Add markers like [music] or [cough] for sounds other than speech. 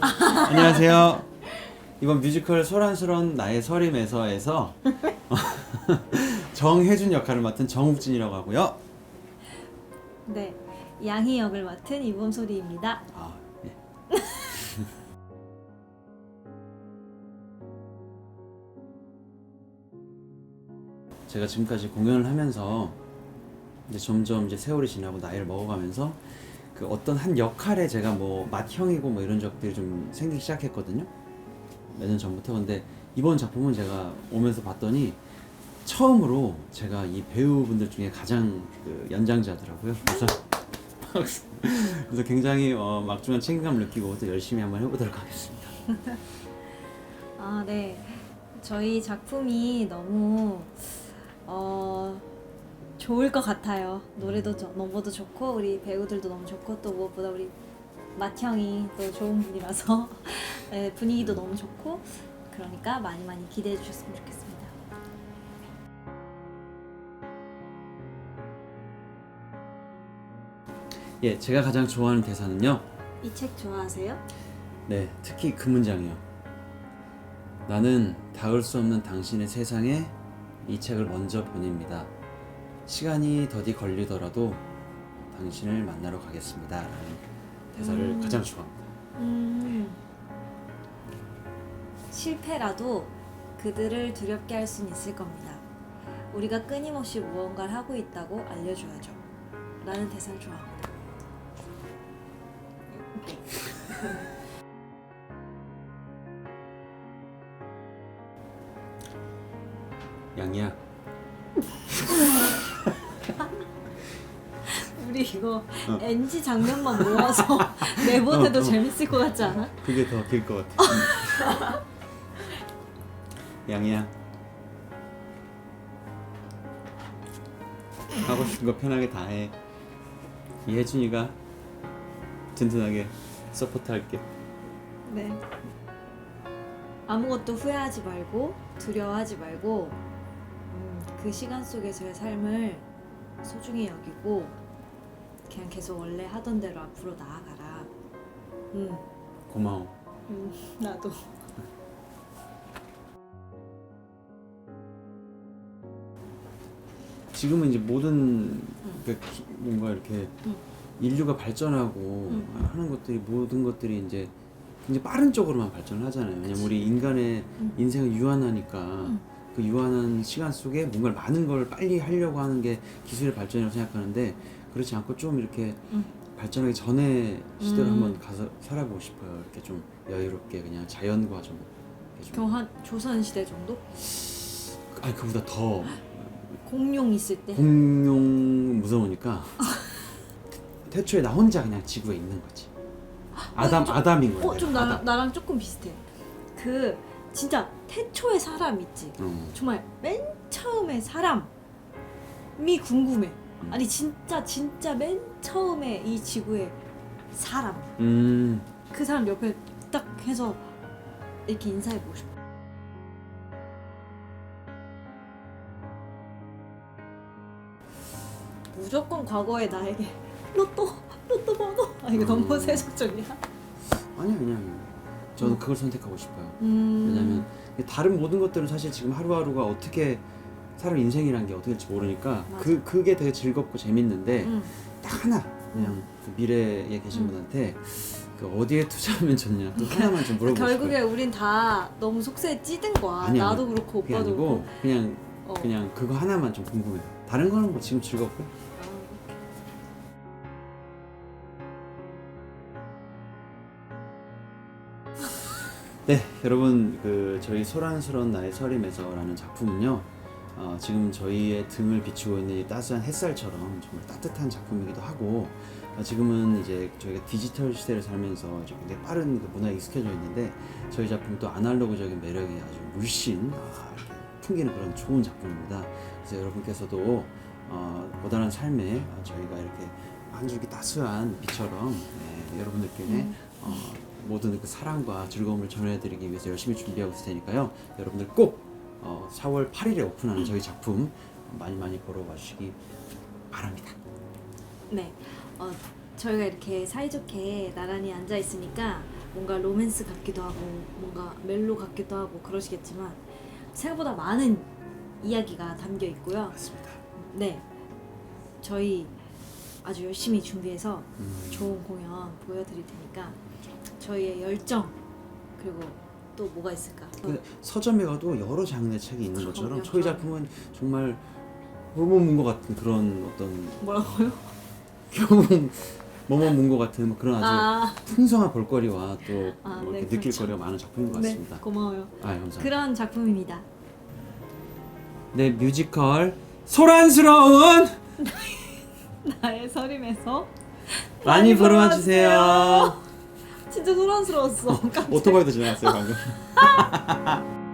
안녕하세요. 이번 뮤지컬 소란스러운 나의 서림에서에서 [laughs] 정혜준 역할을 맡은 정욱진이라고 하고요. 네, 양희 역을 맡은 이범소리입니다. 아, 예. [laughs] 제가 지금까지 공연을 하면서 이제 점점 이제 세월이 지나고 나이를 먹어가면서 그 어떤 한 역할에 제가 뭐 맏형이고 뭐 이런 적들이 좀 생기기 시작했거든요. 몇 년 전부터 근데 이번 작품은 제가 오면서 봤더니 처음으로 제가 이 배우분들 중에 가장 그 연장자더라고요. 그래서 [laughs] 그래서 굉장히 어, 막중한 책임감을 느끼고 또 열심히 한번 해보도록 하겠습니다. [laughs] 아, 네. 저희 작품이 너무 어, 좋을 것 같아요. 노래도 저- 너무도 좋고 우리 배우들도 너무 좋고 또 무엇보다 우리 맏형이 또 좋은 분이라서 [laughs] 네, 분위기도 너무 좋고 그러니까 많이 많이 기대해 주셨으면 좋겠습니다. 예, 제가 가장 좋아하는 대사는요. 이 책 좋아하세요? 네, 특히 그 문장이요. 나는 닿을 수 없는 당신의 세상에 이 책을 먼저 보냅니다. 시간이 더디 걸리더라도 당신을 만나러 가겠습니다. 라는 대사를 음. 가장 좋아합니다. 음. 실패라도 그들을 두렵게 할 수는 있을 겁니다. 우리가 끊임없이 무언가를 하고 있다고 알려줘야죠. 라는 대사를 좋아합니다. 양이야, 우리 이거 어. NG 장면만 모아서 [laughs] 내보내도 어, 어. 재밌을 것 같지 않아? 그게 더 길 것 같아. [laughs] 양이야. 하고 싶은 거 편하게 다 해. 이 혜준이가 든든하게 서포트 할게. 네. 아무것도 후회하지 말고 두려워하지 말고 음, 그 시간 속에서의 삶을 소중히 여기고 그냥 계속 원래 하던 대로 앞으로 나아가라. 음, 고마워. 음 나도. 지금은 이제 모든 그 기- 뭔가 이렇게 응. 인류가 발전하고 응. 하는 것들이 모든 것들이 이제 굉장히 빠른 쪽으로만 발전을 하잖아요. 왜냐면 우리 인간의 응. 인생은 유한하니까 응. 그 유한한 시간 속에 뭔가 많은 걸 빨리 하려고 하는 게 기술의 발전이라고 생각하는데 그렇지 않고 좀 이렇게 응. 발전하기 전에 시대로 음. 한번 가서 살아보고 싶어요. 이렇게 좀 여유롭게 그냥 자연과 좀, 이렇게 좀 교한 조선 시대 정도? 아니 그보다 더 공룡 있을 때. 공룡 무서우니까 [laughs] 태초에 나 혼자 그냥 지구에 있는 거지. 아담 좀- 아담인 거야. 어, 좀 내가, 나랑 아담. 나랑 조금 비슷해. 그 진짜 태초의 사람 있지. 어. 정말 맨 처음에 사람이 궁금해. 음. 아니 진짜 진짜 맨 처음에 이 지구에 사람 음. 그 사람 옆에 딱 해서 이렇게 인사해 보고 싶어. 무조건 과거의 나에게 로또 로또 번호 아 이거 너무 음. 세속적이야. 아니야 아니야. 저는 그걸 선택하고 싶어요. 음. 왜냐면 다른 모든 것들은 사실 지금 하루하루가 어떻게 사람 인생이란 게 어떻게 될지 모르니까 맞아. 그 그게 되게 즐겁고 재밌는데 음. 딱 하나 그냥 그 미래에 계신 음. 분한테 그 어디에 투자하면 좋냐 또 하나만 좀 물어보고 결국에 싶어요. 우린 다 너무 속세에 찌든 거야. 아니야, 나도 그렇고 그게 오빠도 아니고 그렇고. 그냥 어. 그냥 그거 하나만 좀 궁금해요. 다른 거는 뭐 지금 즐겁고 아, 네, 여러분 그 저희 소란스러운 나의 서림에서라는 작품은요. 어, 지금 저희의 등을 비추고 있는 이 따스한 햇살처럼 정말 따뜻한 작품이기도 하고 어, 지금은 이제 저희가 디지털 시대를 살면서 이제 굉장히 빠른 그 문화에 익숙해져 있는데 저희 작품도 아날로그적인 매력이 아주 물씬 아, 이렇게 풍기는 그런 좋은 작품입니다. 그래서 여러분께서도 어, 고단한 삶에 어, 저희가 이렇게 한 줄기 따스한 빛처럼 네, 여러분들께 음. 어, 모든 그 사랑과 즐거움을 전해드리기 위해서 열심히 준비하고 있을 테니까요. 여러분들 꼭 어, 4월 8일에 오픈하는 저희 작품 많이 많이 보러 와주시기 바랍니다. 네. 어, 저희가 이렇게 사이좋게 나란히 앉아 있으니까 뭔가 로맨스 같기도 하고 뭔가 멜로 같기도 하고 그러시겠지만 생각보다 많은 이야기가 담겨 있고요. 맞습니다. 네, 저희 아주 열심히 준비해서 음, 좋은 공연 보여드릴 테니까 저희의 열정 그리고 또 뭐가 있을까? 그 서점에 가도 여러 장르의 책이 있는 것처럼 저희. 작품은 정말 뭐뭐 문것 같은 그런 어떤 뭐라고요? 경험 뭐뭐 문것 같은 뭐 그런 아주 아, 풍성한 볼거리와 또 아, 뭐 네, 이렇게 느낄 그렇죠. 거리가 많은 작품인 것 네, 같습니다. 고마워요. 아 감사합니다. 그런 작품입니다. 네 뮤지컬 소란스러운 [laughs] 나의 서림에서 많이 보러 와주세요. 진짜 소란스러웠어. [laughs] 오토바이도 지나갔어요 방금. [laughs]